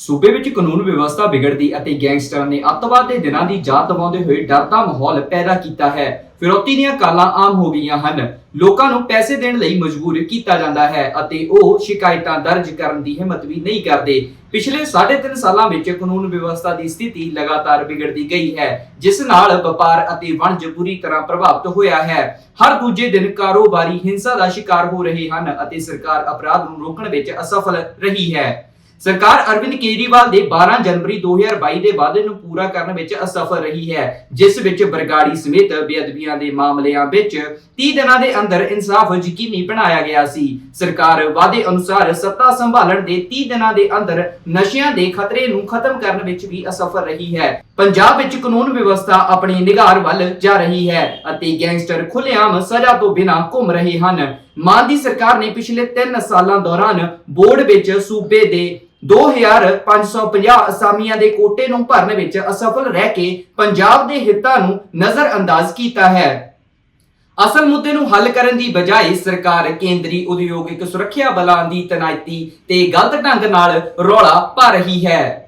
ਸੂਬੇ ਵਿੱਚ ਕਾਨੂੰਨ ਵਿਵਸਥਾ ਵਿਗੜਦੀ ਅਤੇ ਗੈਂਗਸਟਰਾਂ ਨੇ ਅੱਤਵਾਦ ਦੇ ਦਿਨਾਂ ਦੀ ਯਾਦ ਦਿਵਾਉਂਦੇ ਹੋਏ ਡਰ ਦਾ ਮਾਹੌਲ ਪੈਦਾ ਕੀਤਾ ਹੈ। ਫਿਰੌਤੀ ਦੀਆਂ ਕਾਲਾਂ ਆਮ ਹੋ ਗਈਆਂ ਹਨ। ਲੋਕਾਂ ਨੂੰ ਪੈਸੇ ਦੇਣ ਲਈ ਮਜਬੂਰ ਕੀਤਾ ਜਾਂਦਾ ਹੈ ਅਤੇ ਉਹ ਸ਼ਿਕਾਇਤਾਂ ਦਰਜ ਕਰਨ ਦੀ ਹਿੰਮਤ ਵੀ ਨਹੀਂ ਕਰਦੇ। ਪਿਛਲੇ 3.5 ਸਾਲਾਂ ਵਿੱਚ ਕਾਨੂੰਨ ਵਿਵਸਥਾ ਦੀ ਸਥਿਤੀ ਲਗਾਤਾਰ ਵਿਗੜਦੀ ਗਈ ਹੈ, ਜਿਸ ਨਾਲ ਵਪਾਰ ਅਤੇ ਵਣਜ ਬੁਰੀ ਤਰ੍ਹਾਂ ਪ੍ਰਭਾਵਿਤ ਹੋਇਆ ਹੈ। ਹਰ ਦੂਜੇ ਦਿਨ ਕਾਰੋਬਾਰੀ ਹਿੰਸਾ ਦਾ ਸ਼ਿਕਾਰ ਹੋ ਰਹੇ ਹਨ ਅਤੇ ਸਰਕਾਰ ਅਪਰਾਧ ਨੂੰ ਰੋਕਣ ਵਿੱਚ ਅਸਫਲ ਰਹੀ ਹੈ। ਸਰਕਾਰ ਅਰਵਿੰਦ ਕੇਜਰੀਵਾਲ ਦੇ 12 ਜਨਵਰੀ 2022 ਦੇ ਵਾਅਦੇ ਨੂੰ ਪੂਰਾ ਕਰਨ ਵਿੱਚ ਅਸਫਲ ਰਹੀ ਹੈ, ਜਿਸ ਵਿੱਚ ਬਰਗਾੜੀ ਸਮੇਤ ਬੇਅਦਬੀਆਂ ਦੇ ਮਾਮਲਿਆਂ ਵਿੱਚ 30 ਦਿਨਾਂ ਦੇ ਅੰਦਰ ਇਨਸਾਫ ਯਕੀਨੀ ਬਣਾਇਆ ਗਿਆ ਸੀ। ਸਰਕਾਰ ਵਾਅਦੇ ਅਨੁਸਾਰ ਸੱਤਾ ਸੰਭਾਲਣ ਦੇ 30 ਦਿਨਾਂ ਦੇ ਅੰਦਰ ਨਸ਼ਿਆਂ ਦੇ ਖਤਰੇ ਨੂੰ ਖਤਮ ਕਰਨ ਵਿੱਚ ਵੀ ਅਸਫਲ ਰਹੀ ਹੈ। ਪੰਜਾਬ ਵਿੱਚ ਕਾਨੂੰਨ ਵਿਵਸਥਾ ਆਪਣੀ ਨਿਗਾਰ ਵੱਲ ਜਾ ਰਹੀ ਹੈ ਅਤੇ ਗੈਂਗਸਟਰ ਖੁੱਲੇਆਮ ਸਜ਼ਾ ਤੋਂ ਬਿਨਾਂ ਘੁੰਮ ਰਹੇ ਹਨ। ਮਾਨ ਦੀ ਸਰਕਾਰ ਨੇ ਪਿਛਲੇ 3 ਸਾਲਾਂ ਦੌਰਾਨ ਬੋਰਡ ਵਿੱਚ ਸੂਬੇ ਦੇ 2550 ਅਸਾਮੀਆਂ ਦੇ ਕੋਟੇ ਨੂੰ ਭਰਨ ਵਿੱਚ ਅਸਫਲ ਰਹਿ ਕੇ ਪੰਜਾਬ ਦੇ ਹਿੱਤਾਂ ਨੂੰ ਨਜ਼ਰਅੰਦਾਜ਼ ਕੀਤਾ ਹੈ। ਅਸਲ ਮੁੱਦੇ ਨੂੰ ਹੱਲ ਕਰਨ ਦੀ ਬਜਾਏ ਸਰਕਾਰ ਕੇਂਦਰੀ ਉਦਯੋਗਿਕ ਸੁਰੱਖਿਆ ਬਲਾਂ ਦੀ ਤੈਨਾਤੀ ਤੇ ਗਲਤ ਢੰਗ ਨਾਲ ਰੌਲਾ ਪਾ ਰਹੀ ਹੈ।